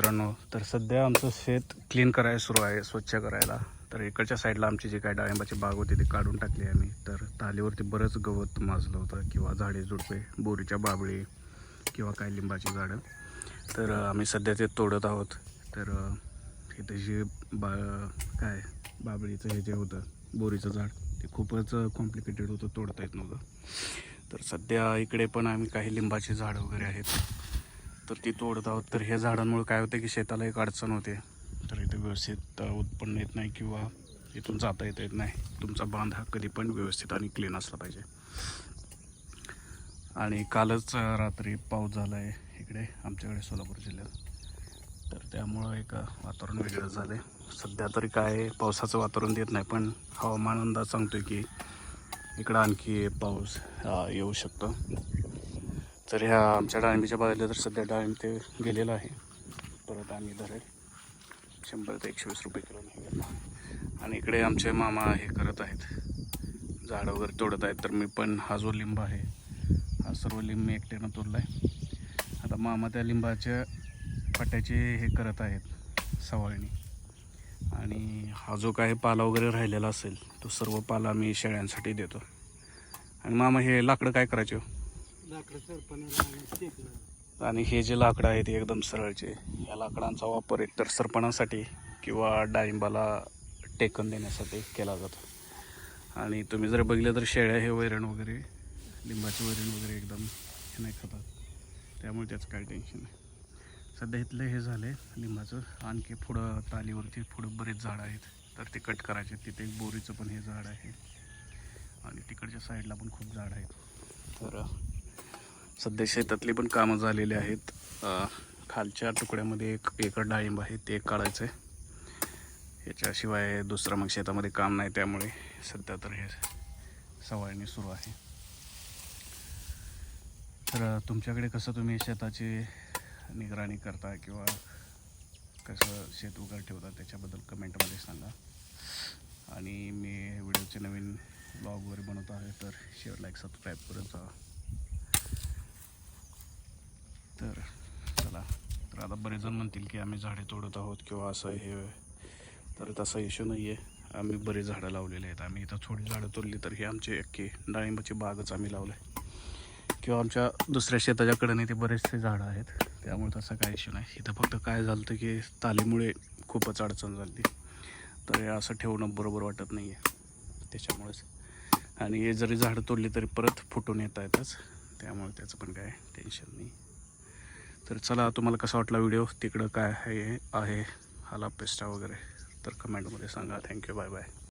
मित्रांनो तर सध्या आमचं शेत क्लीन करायला सुरू आहे स्वच्छ करायला. तर इकडच्या साईडला आमची जी काय डाळिंबाची बाग होती ती काढून टाकली आम्ही. तर तालीवरती बरंच गवत माजलं होतं किंवा झाडे झुडपे बोरीच्या बाबळी किंवा काही लिंबाची झाडं. तर आम्ही सध्या ते तोडत आहोत. तर इथे जे बा काय बाबळीचं हे जे होतं बोरीचं झाड ते खूपच कॉम्प्लिकेटेड होतं तोडता येत नव्हतं. तर सध्या इकडे पण आम्ही काही लिंबाची झाडं वगैरे आहेत. तर ती तोडत आहोत. तर ह्या झाडांमुळे काय होतं की शेताला एक अडचण होते. तर इथे व्यवस्थित उत्पन्न येत नाही किंवा इथून जाता येता येत नाही. तुमचा बांध हा कधी पण व्यवस्थित आणि क्लीन असला पाहिजे. आणि कालच रात्री पाऊस झाला आहे इकडे आमच्याकडे सोलापूर जिल्ह्यात. तर त्यामुळं एक वातावरण वेगळं झालं आहे सध्या तरी काय पावसाचं वातावरण देत नाही पण हवामान अंदाज सांगतोय की इकडं आणखी पाऊस येऊ शकतो. तर ह्या आमच्या डाळिंबीच्या बागेला तर सध्या डाळिंब ते गेलेलं आहे. परत आम्ही धरेल. शंभर ते एकशे वीस रुपये किलो नाही आणि इकडे आमचे मामा हे करत आहेत. झाडं वगैरे तोडत आहेत. तर मी पण हा जो लिंब आहे हा सर्व लिंब मी एकट्यानं तोडला आहे आता मामा त्या लिंबाच्या पट्ट्याचे हे करत आहेत सवाळणी. आणि हा जो काही पाला वगैरे राहिलेला असेल तो सर्व पाला मी शेळ्यांसाठी देतो. आणि मामा हे लाकडं काय करायचे हो? आणि हे जे लाकडं आहेत ते एकदम सरळचे या लाकडांचा वापर एकतर सरपणासाठी किंवा डाळिंबाला टेकन देण्यासाठी केला जातो. आणि तुम्ही जर बघितलं तर शेळ्या हे वैरण वगैरे लिंबाचे वैरण वगैरे एकदम हे नाही खातात. त्यामुळे त्याचं काय टेन्शन नाही. सध्या इथलं हे झालं आहे लिंबाचं. आणखी पुढं तालीवरती पुढं बरेच झाडं आहेत. तर ते कट करायचे. तिथे एक बोरीचं पण हे झाड आहे. आणि तिकडच्या साईडला पण खूप झाड आहेत. तर सध्या शेतातली पण कामं झालेली आहेत. खालच्या तुकड्यामध्ये एक एकर डाळिंब आहे ते काढायचं आहे याच्याशिवाय दुसरं मग शेतामध्ये काम नाही त्यामुळे सध्या तर हे सवाळणी सुरू आहे. तर तुमच्याकडे कसं तुम्ही शेताची निगराणी करता किंवा कसं शेत उघड ठेवता त्याच्याबद्दल कमेंटमध्ये सांगा. आणि मी व्हिडिओचे नवीन ब्लॉग वगैरे बनवत आहे तर शेअर लाईक सबस्क्राईब करत जा तर चला तर आता बरेच जण म्हणतील की आम्ही झाडे तोडत आहोत किंवा असं हे. तर तसा इश्यू नाही आहे आम्ही बरेच झाडं लावलेले आहेत. आम्ही इथं थोडी झाडं तोडली तर ही आमचे अख्खी डाळिंबाची बागच आम्ही लावलं आहे किंवा आमच्या दुसऱ्या शेताच्या कडेने ते बरेचसे झाडं आहेत. त्यामुळे तसा काय इश्यू नाही. इथं फक्त काय झालं होतं की तालीमुळे खूपच अडचण झाली. तर हे असं ठेवणं बरोबर वाटत नाही आहे त्याच्यामुळेच. आणि हे जरी झाडं तोडली तरी परत फुटून येत आहेतच त्यामुळे त्याचं पण काय टेन्शन नाही तर चला तुम्हाला कसा वाटला व्हिडिओ तिकडं काय आहे आहे? हाला पेस्टा वगैरे? तर कमेंटमध्ये सांगा. Thank you bye bye